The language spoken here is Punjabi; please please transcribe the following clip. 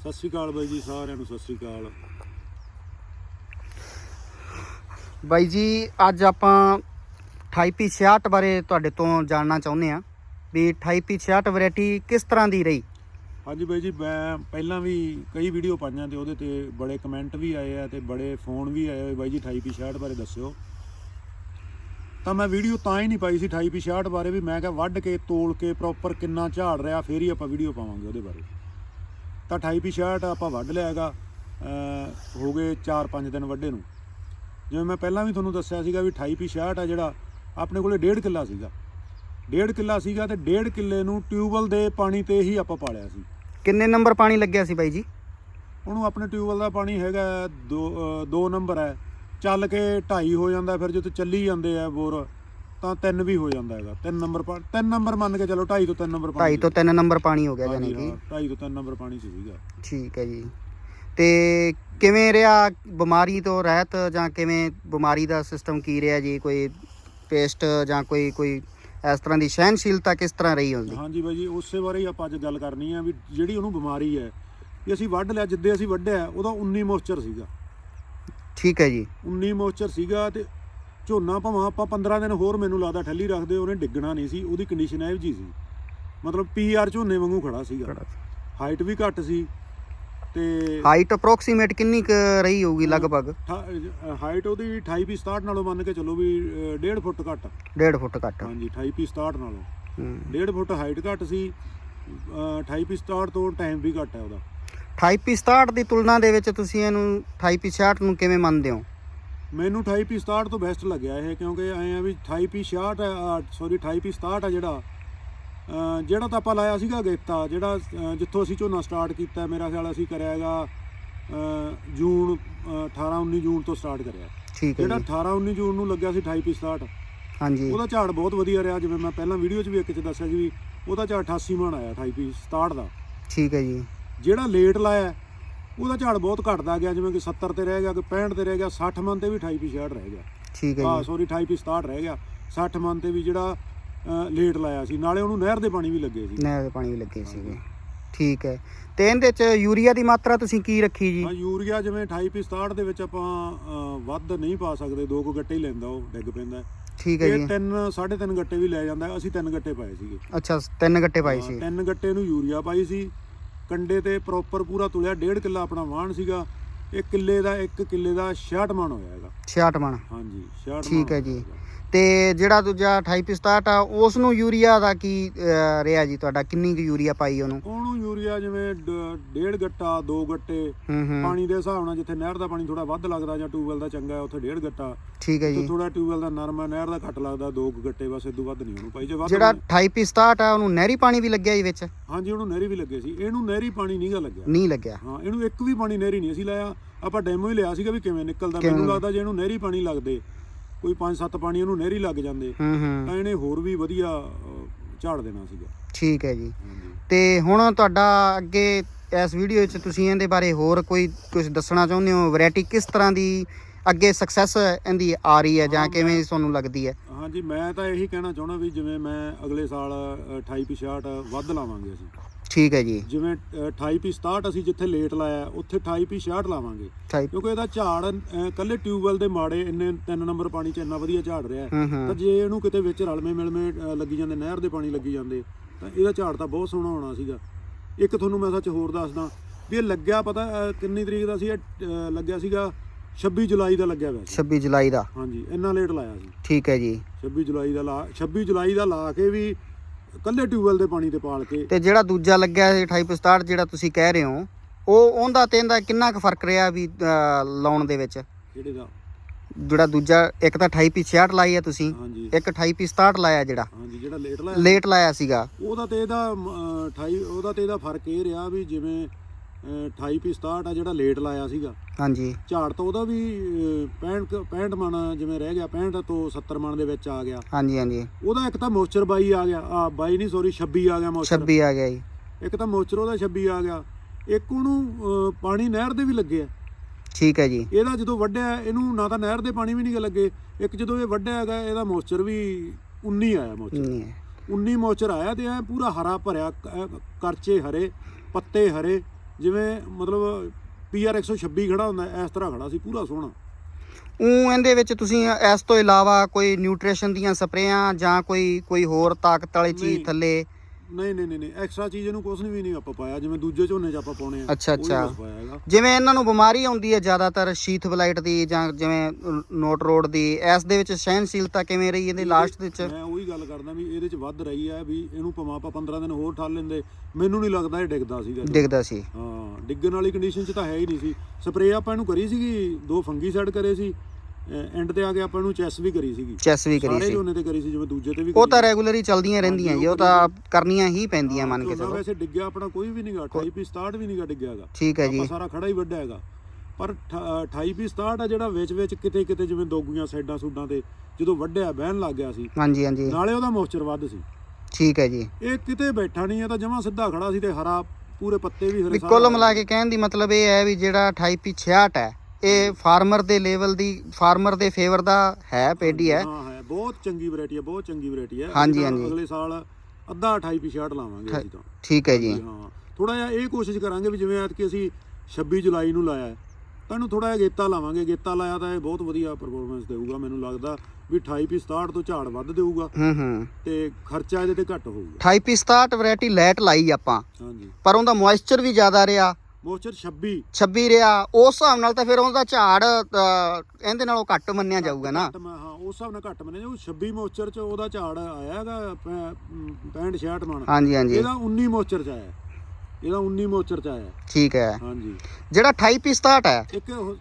ਸਤਿ ਸ਼੍ਰੀ ਅਕਾਲ ਬਾਈ ਜੀ ਸਾਰਿਆਂ ਨੂੰ ਸਤਿ ਸ਼੍ਰੀ ਅਕਾਲ। ਬਾਈ ਜੀ ਅੱਜ ਆਪਾਂ 2866 ਬਾਰੇ ਤੁਹਾਡੇ ਤੋਂ ਜਾਣਨਾ ਚਾਹੁੰਦੇ ਆ ਵੀ 2866 ਵੈਰਾਈਟੀ ਕਿਸ ਤਰ੍ਹਾਂ ਦੀ ਰਹੀ? ਹਾਂਜੀ ਬਾਈ ਜੀ ਮੈਂ ਪਹਿਲਾਂ ਵੀ ਕਈ ਵੀਡੀਓ ਪਾਈਆਂ ਤੇ ਉਹਦੇ ਤੇ ਬੜੇ ਕਮੈਂਟ ਵੀ ਆਏ ਆ ਤੇ ਬੜੇ ਫੋਨ ਵੀ ਆਏ ਹੋਏ। ਬਾਈ ਜੀ 2866 ਬਾਰੇ ਦੱਸਿਓ। ਤਾਂ ਮੈਂ ਵੀਡੀਓ ਤਾਂ ਹੀ ਨਹੀਂ ਪਾਈ ਸੀ 2866 ਬਾਰੇ ਵੀ। ਮੈਂ ਕਿਹਾ ਵੱਢ ਕੇ ਤੋਲ ਕੇ ਪ੍ਰੋਪਰ ਕਿੰਨਾ ਝਾੜ ਰਿਹਾ ਫੇਰ ਹੀ ਆਪਾਂ ਵੀਡੀਓ ਪਾਵਾਂਗੇ ਉਹਦੇ ਬਾਰੇ। ਤਾਂ 2866 ਆਪਾਂ ਵੱਢ ਲਿਆਗਾ ਹੋ ਗਏ 4-5 ਦਿਨ ਵੱਢੇ ਨੂੰ। ਜਿਵੇਂ ਮੈਂ ਪਹਿਲਾਂ ਵੀ ਤੁਹਾਨੂੰ ਦੱਸਿਆ ਸੀਗਾ ਵੀ 2866 ਆ ਜਿਹੜਾ ਆਪਣੇ ਕੋਲੇ 1.5 ਕਿੱਲਾ ਸੀਗਾ। 1.5 ਕਿੱਲਾ ਸੀਗਾ ਤੇ 1.5 ਕਿੱਲੇ ਨੂੰ ਟਿਊਬਵੈਲ ਦੇ ਪਾਣੀ ਤੇ ਹੀ ਆਪਾਂ ਪਾਲਿਆ ਸੀ। ਕਿੰਨੇ ਨੰਬਰ ਪਾਣੀ ਲੱਗਿਆ ਸੀ ਬਾਈ ਜੀ? ਉਹਨੂੰ ਆਪਣੇ ਟਿਊਬਵੈਲ ਦਾ ਪਾਣੀ ਹੈਗਾ 2 2 ਨੰਬਰ ਹੈ। ਚੱਲ ਕੇ 2.5 ਹੋ ਜਾਂਦਾ ਫਿਰ ਜਦੋਂ ਚੱਲੀ ਜਾਂਦੇ ਆ ਬੋਰ ਤਾਂ 3 ਵੀ ਹੋ ਜਾਂਦਾ ਹੈਗਾ। 3 ਨੰਬਰ 3 ਨੰਬਰ ਮੰਨ ਕੇ ਚਲੋ 2.5 ਤੋਂ 3 ਨੰਬਰ ਢਾਈ ਤੋਂ 3 ਨੰਬਰ ਪਾਣੀ ਹੋ ਗਿਆ ਜਾਨੀ ਕਿ। ਹਾਂ, 2.5 ਤੋਂ 3 ਨੰਬਰ ਪਾਣੀ ਸੀਗਾ ਠੀਕ ਹੈ ਜੀ। ਤੇ ਕਿਵੇਂ ਰਿਹਾ ਬਿਮਾਰੀ ਤੋਂ ਰਹਿਤ ਜਾਂ ਕਿਵੇਂ ਬਿਮਾਰੀ ਦਾ ਸਿਸਟਮ ਕੀ ਰਿਹਾ ਜੀ? ਕੋਈ ਪੇਸਟ ਜਾਂ ਕੋਈ ਕੋਈ ਇਸ ਤਰ੍ਹਾਂ ਦੀ ਸਹਿਨਸ਼ੀਲਤਾ ਕਿਸ ਤਰ੍ਹਾਂ ਰਹੀ ਹੁੰਦੀ? ਹਾਂਜੀ ਬਾਈ ਜੀ ਉਸੇ ਬਾਰੇ ਹੀ ਆਪਾਂ ਅੱਜ ਗੱਲ ਕਰਨੀ ਆ ਵੀ ਜਿਹੜੀ ਉਹਨੂੰ ਬਿਮਾਰੀ ਹੈ ਵੀ ਅਸੀਂ ਵੱਢ ਲਿਆ ਜਿੱਦੇ ਅਸੀਂ ਵੱਢਿਆ ਉਹਦਾ 19 ਮੋਇਸਚਰ ਸੀਗਾ। ਠੀਕ ਹੈ ਜੀ। 19 ਮੋਇਸਚਰ ਸੀਗਾ ਤੇ ਝੋਨਾ ਭਾਵੇਂ ਆਪਾਂ 15 ਦਿਨ ਹੋਰ ਮੈਨੂੰ ਲੱਗਦਾ ਠੱਲੀ ਰੱਖਦੇ ਉਹਨੇ ਡਿੱਗਣਾ ਨਹੀਂ ਸੀ ਉਹਦੀ ਕੰਡੀਸ਼ਨ ਇਹੋ ਜੀ ਸੀ। ਮਤਲਬ ਪੀਆਰ ਝੋਨੇ ਵਾਂਗੂ ਖੜਾ ਸੀਗਾ। ਹਾਈਟ ਵੀ ਘੱਟ ਸੀ ਤੇ ਹਾਈਟ ਅਪਰੋਕਸੀਮੇਟ ਕਿੰਨੀ ਕੁ ਰਹੀ ਹੋਊਗੀ ਲਗਭਗ? ਹਾਈਟ ਉਹਦੀ 28 ਪੀ 67 ਨਾਲੋਂ ਮੰਨ ਕੇ ਚੱਲੋ ਵੀ 1.5 ਫੁੱਟ ਘੱਟ। 1.5 ਫੁੱਟ ਘੱਟ। ਹਾਂਜੀ 28 ਪੀ 67 ਨਾਲੋਂ। ਹੂੰ। 1.5 ਫੁੱਟ ਹਾਈਟ ਘੱਟ ਸੀ 28 ਪੀ 67 ਤੋਂ ਟਾਈਮ ਵੀ ਘੱਟ ਹੈ ਉਹਦਾ। 28 67 ਦੀ ਤੁਲਨਾ ਦੇ ਵਿੱਚ ਤੁਸੀਂ ਇਹਨੂੰ 28 66 ਨੂੰ ਕਿਵੇਂ ਮੰਨਦੇ ਹੋ? ਮੈਨੂੰ 28 ਪੀ 67 ਤੋਂ ਬੈਸਟ ਲੱਗਿਆ ਇਹ ਕਿਉਂਕਿ ਐ ਆ ਵੀ 28 ਪੀ 66 ਸੌਰੀ 28 ਪੀ 67 ਆ ਜਿਹੜਾ। ਜਿਹੜਾ ਤਾਂ ਆਪਾਂ ਲਾਇਆ ਸੀਗਾ ਗੇਤਾ ਜਿਹੜਾ ਜਿੱਥੋਂ ਅਸੀਂ ਝੋਨਾ ਸਟਾਰਟ ਕੀਤਾ ਮੇਰਾ ਖਿਆਲ ਅਸੀਂ ਕਰਿਆ ਹੈਗਾ ਅਹ ਜੂਨ ਅਹ 18 19 ਜੂਨ ਤੋਂ ਸਟਾਰਟ ਕਰਿਆ। ਠੀਕ ਹੈ ਜਿਹੜਾ ਜੀ। 18 19 ਜੂਨ ਨੂੰ ਲੱਗਿਆ ਸੀ 28 ਪੀ 67 ਹਾਂਜੀ। ਉਹਦਾ ਝਾੜ ਬਹੁਤ ਵਧੀਆ ਰਿਹਾ ਜਿਵੇਂ ਮੈਂ ਪਹਿਲਾਂ ਵੀਡੀਓ 'ਚ ਵੀ ਇੱਕ 'ਚ ਦੱਸਿਆ ਸੀ ਵੀ ਉਹਦਾ ਝਾੜ 88 ਮਣ ਆਇਆ 28 ਪੀ 67 ਦਾ। ਠੀਕ ਹੈ ਜੀ। ਜਿਹੜਾ ਲੇਟ ਲਾਇਆ ਉਹਦਾ ਝਾੜ ਬਹੁਤ ਘਟਦਾ ਗਿਆ ਜਿਵੇਂ ਕਿ 70 ਤੇ ਰਹਿ ਗਿਆ ਕਿ 65 ਤੇ ਰਹਿ ਗਿਆ 60 ਮਨ ਤੇ ਵੀ 28 ਪੀ 66 ਰਹਿ ਗਿਆ। ਠੀਕ ਹੈ ਹਾਂ ਸੌਰੀ 28 ਪੀ 67 ਰਹਿ ਗਿਆ। 60 ਮਨ ਤੇ ਵੀ ਜਿਹੜਾ ਲੇਟ ਲਾਇਆ ਸੀ। ਨਾਲੇ ਉਹਨੂੰ ਨਹਿਰ ਦੇ ਪਾਣੀ ਵੀ ਲੱਗੇ ਸੀ। ਨਹਿਰ ਦੇ ਪਾਣੀ ਵੀ ਲੱਗੇ ਸੀਗੇ। ਠੀਕ ਹੈ। ਤੇ ਇਹਦੇ ਚ ਯੂਰੀਆ ਦੀ ਮਾਤਰਾ ਤੁਸੀਂ ਕੀ ਰੱਖੀ ਜੀ? ਹਾਂ ਯੂਰੀਆ ਜਿਵੇਂ 28 ਪੀ 67 ਦੇ ਵਿੱਚ ਆਪਾਂ ਵੱਧ ਨਹੀਂ ਪਾ ਸਕਦੇ ਦੋ ਕੁ ਗੱਟੇ ਹੀ ਲੈਂਦਾ ਉਹ ਡਿੱਗ ਪੈਂਦਾ। ਠੀਕ ਹੈ ਇਹ ਜੀ। ਤਿੰਨ ਸਾਢੇ ਤਿੰਨ ਗੱਟੇ ਵੀ ਲੈ ਜਾਂਦਾ ਅਸੀਂ ਤਿੰਨ ਗੱਟੇ ਪਾਏ ਸੀਗੇ। ਅੱਛਾ ਤਿੰਨ ਗੱਟੇ ਪਾਏ ਸੀ। ਤਿੰਨ ਗੱਟੇ ਨੂੰ ਯੂਰੀਆ ਪਾਈ ਸੀ। ਕੰਡੇ ਤੇ ਪ੍ਰੋਪਰ ਪੂਰਾ ਤੁਲਿਆ ਡੇਢ ਕਿੱਲਾ ਆਪਣਾ ਵਾਹਣ ਸੀਗਾ। ਇਹ ਕਿੱਲੇ ਦਾ ਇੱਕ ਕਿੱਲੇ ਦਾ 66 ਮਣ ਹੋਇਆ ਹੈਗਾ। 66 ਮਣ। ਹਾਂਜੀ 66 ਠੀਕ ਹੈ ਜੀ। ਤੇ ਜਿਹੜਾ ਦੂਜਾ 28 67 ਆ ਉਸ ਨੂੰ ਯੂਰੀਆ ਦਾ ਕੀ ਰਿਹਾ ਜੀ ਤੁਹਾਡਾ? ਕਿੰਨੀ ਕੁ ਯੂਰੀਆ ਪਾਈ ਉਹਨੂੰ? ਉਹਨੂੰ ਯੂਰੀਆ ਜਿਵੇਂ ਡੇਢ ਗੱਟਾ ਦੋ ਗੱਟੇ ਪਾਣੀ ਦੇ ਹਿਸਾਬ ਨਾਲ ਜਿੱਥੇ ਨਹਿਰ ਦਾ ਪਾਣੀ ਥੋੜਾ ਵੱਧ ਲੱਗਦਾ ਜਾਂ ਟਿਊਬਵੈਲ ਦਾ ਚੰਗਾ ਹੈ ਉੱਥੇ ਡੇਢ ਗੱਟਾ। ਠੀਕ ਹੈ ਜੀ। ਥੋੜਾ ਟਿਊਬਵੈਲ ਦਾ ਨਰਮ ਹੈ ਨਹਿਰ ਦਾ ਘੱਟ ਲੱਗਦਾ ਦੋ ਗੱਟੇ ਬਸ ਇਦੋਂ ਵੱਧ ਨਹੀਂ ਉਹਨੂੰ ਪਾਈ ਜੇ ਵੱਧ ਜਿਹੜਾ ਪਾਣੀ- 28 67 ਆ ਉਹਨੂੰ ਨਹਿਰੀ ਪਾਣੀ ਵੀ ਲੱਗਿਆ ਜੀ ਵਿੱਚ? ਹਾਂਜੀ ਉਹਨੂੰ ਨਹਿਰੀ ਵੀ ਲੱਗੇ ਸੀ। ਇਹਨੂੰ ਨਹਿਰੀ ਪਾਣੀ ਨਹੀਂਗਾ ਲੱਗਿਆ। ਨਹੀਂ ਲੱਗਿਆ। ਹਾਂ ਇਹਨੂੰ ਇੱਕ ਵੀ ਪਾਣੀ ਨਹਿਰੀ ਨਹੀਂ ਅਸੀਂ ਲਾਇਆ। ਆਪਾਂ ਡੈਮੋ ਹੀ ਲਿਆ ਸੀਗਾ ਵੀ ਕਿਵੇਂ ਨਿਕਲਦਾ? ਮੈਨੂੰ ਲੱਗਦਾ ਜੇ ਇਹਨੂੰ ਨਹਿਰੀ ਪਾਣੀ ਲੱਗਦੇ ਕੋਈ 5-7 ਪਾਣੀ ਇਹਨੂੰ ਨਹਿਰੀ ਲੱਗ ਜਾਂਦੇ ਹੂੰ ਹੂੰ। ਤਾਂ ਇਹਨੇ ਹੋਰ ਵੀ ਵਧੀਆ ਅਹ, ਝਾੜ ਦੇਣਾ ਸੀਗਾ। ਠੀਕ ਹੈ ਜੀ। ਹਾਂਜੀ। ਤੇ ਹੁਣ ਤੁਹਾਡਾ ਅੱਗੇ ਇਸ ਵੀਡੀਓ 'ਚ ਤੁਸੀਂ ਇਹਦੇ ਬਾਰੇ ਹੋਰ ਕੋਈ ਕੁਝ ਦੱਸਣਾ ਚਾਹੁੰਦੇ ਹੋ? ਵੈਰਾਈਟੀ ਕਿਸ ਤਰ੍ਹਾਂ ਦੀ ਅੱਗੇ ਸਕਸੈਸ ਇਹਦੀ ਆ ਰਹੀ ਹੈ ਜਾਂ ਕਿਵੇਂ ਤੁਹਾਨੂੰ ਲੱਗਦੀ ਹੈ? ਹਾਂਜੀ ਮੈਂ ਤਾਂ ਇਹੀ ਕਹਿਣਾ ਚਾਹੁੰਦਾ ਵੀ ਜਿਵੇਂ ਮੈਂ ਅਗਲੇ ਸਾਲ 28 66 ਵੱਧ ਲਾਵਾਂਗੇ ਅਸੀਂ। ਠੀਕ ਹੈ ਜੀ। ਜਿਵੇਂ 28 ਪੀ 67 ਅਸੀਂ ਜਿੱਥੇ ਲੇਟ ਲਾਇਆ ਉੱਥੇ 28 ਪੀ 66 ਲਾਵਾਂਗੇ। ਕਿਉਂਕਿ ਇਹਦਾ ਝਾੜ ਕੱਲੇ ਟਿਊਬਵੈਲ ਦੇ ਮਾੜੇ ਇੰਨੇ ਤਿੰਨ ਨੰਬਰ ਪਾਣੀ 'ਚ ਇੰਨਾ ਵਧੀਆ ਝਾੜ ਰਿਹਾ। ਤਾਂ ਜੇ ਇਹਨੂੰ ਕਿਤੇ ਵਿੱਚ ਰਲਵੇਂ ਮਿਲਵੇਂ ਲੱਗੀ ਜਾਂਦੇ ਨਹਿਰ ਦੇ ਪਾਣੀ ਲੱਗੀ ਜਾਂਦੇ ਤਾਂ ਇਹਦਾ ਝਾੜ ਤਾਂ ਬਹੁਤ ਸੋਹਣਾ ਹੋਣਾ ਸੀਗਾ। ਇੱਕ ਤੁਹਾਨੂੰ ਮੈਂ ਸੱਚ ਹੋਰ ਦੱਸਦਾ ਵੀ ਇਹ ਲੱਗਿਆ ਪਤਾ ਕਿੰਨੀ ਤਰੀਕ ਦਾ ਸੀ ਇਹ ਲੱਗਿਆ ਸੀਗਾ? 26 ਜੁਲਾਈ ਦਾ ਲੱਗਿਆ ਹੋਇਆ ਸੀ। 26 ਜੁਲਾਈ ਦਾ। ਹਾਂਜੀ ਇੰਨਾ ਲੇਟ ਲਾਇਆ ਸੀ। ਠੀਕ ਹੈ ਜੀ। 26 ਜੁਲਾਈ ਦਾ ਲਾ 26 ਜੁਲਾਈ ਦਾ ਲਾ ਕੇ ਵੀ ਕੱਲੇ ਟਿਊਬਵੈਲ ਦੇ ਪਾਣੀ ਤੇ ਪਾਲ ਕੇ ਤੇ ਜਿਹੜਾ ਦੂਜਾ ਲੱਗਿਆ ਸੀ 28 67 ਜਿਹੜਾ ਤੁਸੀਂ ਕਹਿ ਰਹੇ ਹੋ ਉਹ ਉਹਦਾ ਤੇ ਇਹਦਾ ਕਿੰਨਾ ਕੁ ਫ਼ਰਕ ਰਿਹਾ ਵੀ ਅਹ, ਲਾਉਣ ਦੇ ਵਿੱਚ? ਕਿਹੜੇ ਦਾ? ਜਿਹੜਾ ਦੂਜਾ ਇੱਕ ਤਾਂ 28 66 ਲਾਈ ਹੈ ਤੁਸੀਂ ਹਾਂਜੀ। ਇੱਕ 28 67 ਲਾਇਆ ਜਿਹੜਾ। ਹਾਂਜੀ ਜਿਹੜਾ ਲੇਟ ਲਾਇਆ। ਲੇਟ ਲਾਇਆ ਸੀਗਾ। ਉਹਦਾ ਤੇ ਇਹਦਾ ਮ, ਅਹ, 28 ਉਹਦਾ ਤੇ ਇਹਦਾ ਫ਼ਰਕ ਇਹ ਰਿਹਾ ਵੀ ਜਿਵੇਂ ਅਹ, 28 ਪੀ 67 ਆ ਜਿਹੜਾ ਲੇਟ ਲਾਇਆ ਸੀਗਾ। ਹਾਂਜੀ। ਝਾੜ ਤਾਂ ਉਹਦਾ ਵੀ ਅਹ, 65 ਕੁ- 65 ਮਣ ਜਿਵੇਂ ਰਹਿ ਗਿਆ 65 ਤੋਂ 70 ਮਣ ਦੇ ਵਿੱਚ ਆ ਗਿਆ। ਹਾਂਜੀ ਹਾਂਜੀ। ਉਹਦਾ ਇੱਕ ਤਾਂ ਮੋਇਸਚਰ 22 ਆ ਗਿਆ। ਆ 22 ਨਹੀਂ ਸੌਰੀ 26 ਆ ਗਿਆ ਮੋਇਸਚਰ 26 ਆ ਗਿਆ ਜੀ। ਇੱਕ ਤਾਂ ਮੋਇਸਚਰ ਉਹਦਾ 26 ਆ ਗਿਆ। ਇੱਕ ਉਹਨੂੰ ਪਾਣੀ ਨਹਿਰ ਦੇ ਵੀ ਲੱਗੇ ਆ। ਠੀਕ ਹੈ ਜੀ। ਇਹਦਾ ਜਦੋਂ ਵੱਢਿਆ ਇਹਨੂੰ ਨਾ ਤਾਂ ਨਹਿਰ ਦੇ ਪਾਣੀ ਵੀ ਨਹੀਂ ਲੱਗੇ। ਇੱਕ ਜਦੋਂ ਇਹ ਵੱਢਿਆ ਹੈਗਾ ਇਹਦਾ ਮੋਇਸਚਰ ਵੀ 19 ਆਇਆ ਮੋਇਸਚਰ ਨਹੀਂ ਹੈ 19 ਮੋਇਸਚਰ ਆਇਆ ਤੇ ਐ ਪੂਰਾ ਹਰਾ ਭਰਿਆ ਕਰਚੇ ਹਰੇ ਪੱਤੇ ਹਰੇ ਜਿਵੇਂ ਮਤਲਬ ਪੀਆਰ 126 ਖੜਾ ਹੁੰਦਾ ਇਸ ਤਰ੍ਹਾਂ ਖੜਾ ਸੀ ਪੂਰਾ ਸੋਹਣਾ ਉਹ ਇਹਦੇ ਵਿੱਚ ਤੁਸੀਂ ਇਸ ਤੋਂ ਇਲਾਵਾ ਕੋਈ ਨਿਊਟ੍ਰੀਸ਼ਨ ਦੀਆਂ ਸਪਰੇਆਂ ਜਾਂ ਕੋਈ ਕੋਈ ਹੋਰ ਤਾਕਤ ਵਾਲੀ ਚੀਜ਼ ਨਹੀਂ। ਥੱਲੇ ਨਹੀਂ ਨਹੀਂ ਨਹੀਂ ਐਕਸਟਰਾ ਚੀਜ਼ ਇਹਨੂੰ ਕੁਝ ਵੀ ਨਹੀਂ ਆਪਾਂ ਪਾਇਆ ਜਿਵੇਂ ਦੂਜੇ ਝੋਨੇ 'ਚ ਆਪਾਂ ਪਾਉਣੇ ਆ ਅੱਛਾ, ਉਹੀ ਅੱਛਾ। ਕੁਛ ਪਾਇਆ ਹੈਗਾ। ਜਿਵੇਂ ਇਹਨਾਂ ਨੂੰ ਬਿਮਾਰੀ ਆਉਂਦੀ ਹੈ ਜ਼ਿਆਦਾਤਰ ਸ਼ੀਥ ਬਲਾਈਟ ਦੀ ਜਾਂ ਜਿਵੇਂ ਨੋਟ ਰੋਡ ਦੀ ਇਸ ਦੇ ਵਿੱਚ ਸਹਿਨਸ਼ੀਲਤਾ ਕਿਵੇਂ ਰਹੀ ਇਹਦੇ ਲਾਸਟ ਦੇ ਵਿੱਚ? ਮੈਂ ਉਹੀ ਗੱਲ ਕਰਦਾ ਵੀ ਇਹਦੇ 'ਚ ਵੱਧ ਰਹੀ ਹੈ ਵੀ ਇਹਨੂੰ ਭਾਵੇਂ ਆਪਾਂ 15 ਦਿਨ ਹੋਰ ਠਾਲ ਲੈਂਦੇ ਮੈਨੂੰ ਨਹੀਂ ਲੱਗਦਾ ਇਹ ਡਿੱਗਦਾ ਸੀਗਾ ਡਿੱਗਦਾ ਸੀ। ਹਾਂ ਡਿੱਗਣ ਵਾਲੀ ਕੰਡੀਸ਼ਨ 'ਚ ਤਾਂ ਹੈ ਹੀ ਨਹੀਂ ਸੀ। ਸਪਰੇਅ ਆਪਾਂ ਇਹਨੂੰ ਕਰੀ ਸੀਗੀ ਦੋ ਫੰਗੀ ਕਰੇ ਸੀ ਐਂਡ ਤੇ ਆ ਕੇ ਆਪਾਂ ਇਹਨੂੰ ਚੈਸ ਵੀ ਕਰੀ ਸੀਗੀ। ਚੈਸ ਵੀ ਕਰੀ ਸਾਰੇ ਸੀ। ਝੋਨੇ ਤੇ ਕਰੀ ਸੀ ਜਿਵੇਂ ਦੂਜੇ ਤੇ ਵੀ ਉਹ ਤਾਂ। ਰੈਗੂਲਰ ਹੀ ਚੱਲਦੀਆਂ ਰਹਿੰਦੀਆਂ ਜੀ ਉਹ ਤਾਂ ਕਰਨੀਆਂ ਹੀ ਪੈਂਦੀਆਂ ਮੰਨ ਕੇ ਚਲੋ। ਵੈਸੇ ਡਿੱਗਿਆ ਆਪਣਾ ਕੋਈ ਵੀ ਨਹੀਂਗਾ 28 ਪੀ 67 ਵੀ ਨਹੀਂਗਾ ਡਿੱਗਿਆ ਹੈਗਾ। ਠੀਕ ਹੈ ਜੀ। ਆਪਾਂ ਸਾਰਾ ਖੜਾ ਹੀ ਵੱਡਾ ਹੈਗਾ। ਪਰ 28 ਪੀ 67 ਆ ਜਿਹੜਾ ਵਿੱਚ ਵਿੱਚ ਕਿਤੇ ਕਿਤੇ ਜਿਵੇਂ ਦੋਗੀਆਂ ਸਾਈਡਾਂ ਸੂਡਾਂ ਤੇ ਜਦੋਂ ਵੱਡਿਆ ਬਹਿਣ ਲੱਗ ਗਿਆ ਸੀ। ਹਾਂਜੀ ਹਾਂਜੀ। ਨਾਲੇ ਉਹਦਾ ਮੋਇਸਚਰ ਵੱਧ ਸੀ। ਠੀਕ ਹੈ ਜੀ। ਇਹ ਕਿਤੇ ਬੈਠਾ ਨਹੀਂ ਹੈ ਤਾਂ ਜਮਾ ਸਿੱਧਾ ਖੜਾ ਸੀ ਤੇ ਹਰਾ ਪੂਰੇ ਪੱਤੇ ਵੀ ਹਰੇ ਵੀ ਕੁੱਲ ਮਿਲਾ ਕੇ ਕਹਿਣ ਦੀ ਮਤਲਬ ਇਹ ਹੈ ਵੀ ਜਿਹੜਾ 28 66 ਹੈ ਇਹ ਫਾਰਮਰ ਦੇ ਲੈਵਲ ਦੀ ਫਾਰਮਰ ਦੇ ਫੇਵਰ ਦਾ ਹੈ ਪੇਡੀ ਹੈ। ਹਾਂ ਹੈ। ਬਹੁਤ ਚੰਗੀ ਵੈਰਾਈਟੀ ਹੈ ਬਹੁਤ ਚੰਗੀ ਵੈਰਾਈਟੀ ਹੈ। ਹਾਂਜੀ, ਹਾਂਜੀ। ਅਗਲੇ ਸਾਲ ਅੱਧਾ 28 ਪੀ 66 ਲਾਵਾਂਗੇ ਅਸੀਂ ਤਾਂ। ਠੀਕ ਹੈ ਜੀ। ਹਾਂ। ਥੋੜਾ ਜਿਹਾ ਇਹ ਕੋਸ਼ਿਸ਼ ਕਰਾਂਗੇ ਵੀ ਜਿਵੇਂ ਐਤਕੀ ਅਸੀਂ 26 ਜੁਲਾਈ ਨੂੰ ਲਾਇਆ ਤਾਂ ਇਹਨੂੰ ਥੋੜਾ ਜਿਹਾ ਗੇਤਾ ਲਾਵਾਂਗੇ। ਗੇਤਾ ਲਾਇਆ ਤਾਂ ਇਹ ਬਹੁਤ ਵਧੀਆ ਪਰਫਾਰਮੈਂਸ ਦੇਊਗਾ ਮੈਨੂੰ ਲੱਗਦਾ ਵੀ 28 ਪੀ 67 ਤੋਂ ਝਾੜ ਵੱਧ ਦੇਊਗਾ। ਹੂੰ ਹੂੰ। ਤੇ ਖਰਚਾ ਇਹਦੇ ਤੇ ਘੱਟ ਹੋਊਗਾ। 28 67 ਵੈਰਾਈਟੀ ਲੈਟ ਲਾਈ ਆਪਾਂ। ਹਾਂਜੀ। ਪਰ ਉਹਦਾ ਮੋਇਸਚਰ ਵੀ ਜ਼ਿਆਦਾ ਰਿਹਾ। ਮੋਇਸਚਰ 26 26 ਰਿਹਾ। ਉਸ ਹਿਸਾਬ ਨਾਲ ਤਾਂ ਫਿਰ ਉਹਦਾ ਝਾੜ ਅ, ਇਹਦੇ ਨਾਲੋਂ ਘੱਟ ਮੰਨਿਆ ਜਾਊਗਾ ਨਾ। ਘੱਟ ਮੈਂ ਹਾਂ ਉਸ ਹਿਸਾਬ ਨਾਲ ਘੱਟ ਮੰਨਿਆ ਜਾਊ। 26 ਮੋਇਸਚਰ ਚ ਉਹਦਾ ਝਾੜ ਆਇਆ ਹੈਗਾ 65 66 ਮਣ। ਹਾਂਜੀ ਹਾਂਜੀ। ਇਹਦਾ 19 ਮੋਇਸਚਰ ਚ ਆਇਆ। ਇਹਦਾ 19 ਮੋਇਸਚਰ ਚ ਆਇਆ। ਠੀਕ ਹੈ। ਹਾਂਜੀ। ਜਿਹੜਾ 28 67 ਹੈ। ਇੱਕ ਉਹ